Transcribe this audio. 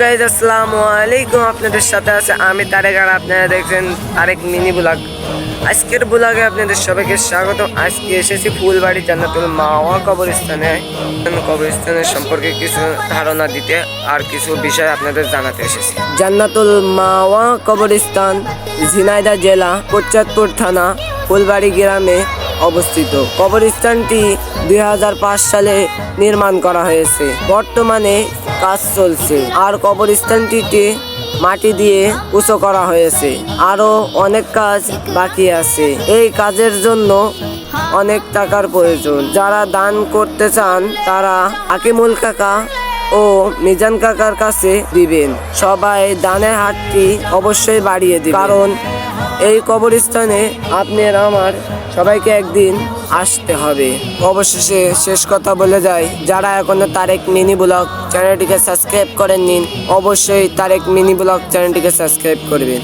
Guys আলাইকুম আপনাদের সাথে আছে আমি আপনারা দেখছেন মিনি ব্লগ। আজকের ব্লগে আপনাদের সবাইকে স্বাগত আজকে এসেছি ফুলবাড়ি জান্নাতুল মাওয়া কবরস্থানে। কবরস্থানের সম্পর্কে কিছু ধারণা দিতে আর কিছু বিষয় আপনাদের জানাতে এসেছি। জান্নাতুল মাওয়া কবরস্থান, ঝিনাইদহ জেলা কোচাতপুর থানা, ফুলবাড়ি গ্রামে অবস্থিত। কবরস্থানটি দু হাজার পাঁচ সালে নির্মাণ করা হয়েছে। বর্তমানে কাজ চলছে। আর কবরস্থানটিতে মাটি দিয়ে উঁচু করা হয়েছে। আরও অনেক কাজ বাকি আছে। এই কাজের জন্য অনেক টাকার প্রয়োজন। যারা দান করতে চান, তারা আকিমুল কাকা ও মিজান কাকার কাছে দিবেন। সবাই দানের হাতটি অবশ্যই বাড়িয়ে দিবেন। কারণ এই কবরস্থানে আপনার আমার সবাইকে একদিন আসতে হবে। অবশেষে শেষ কথা বলে যাই যারা এখনও তারেক মিনি ব্লগ চ্যানেলটিকে সাবস্ক্রাইব করেন নিন অবশ্যই তারেক মিনি ব্লগ চ্যানেলটিকে সাবস্ক্রাইব করবেন।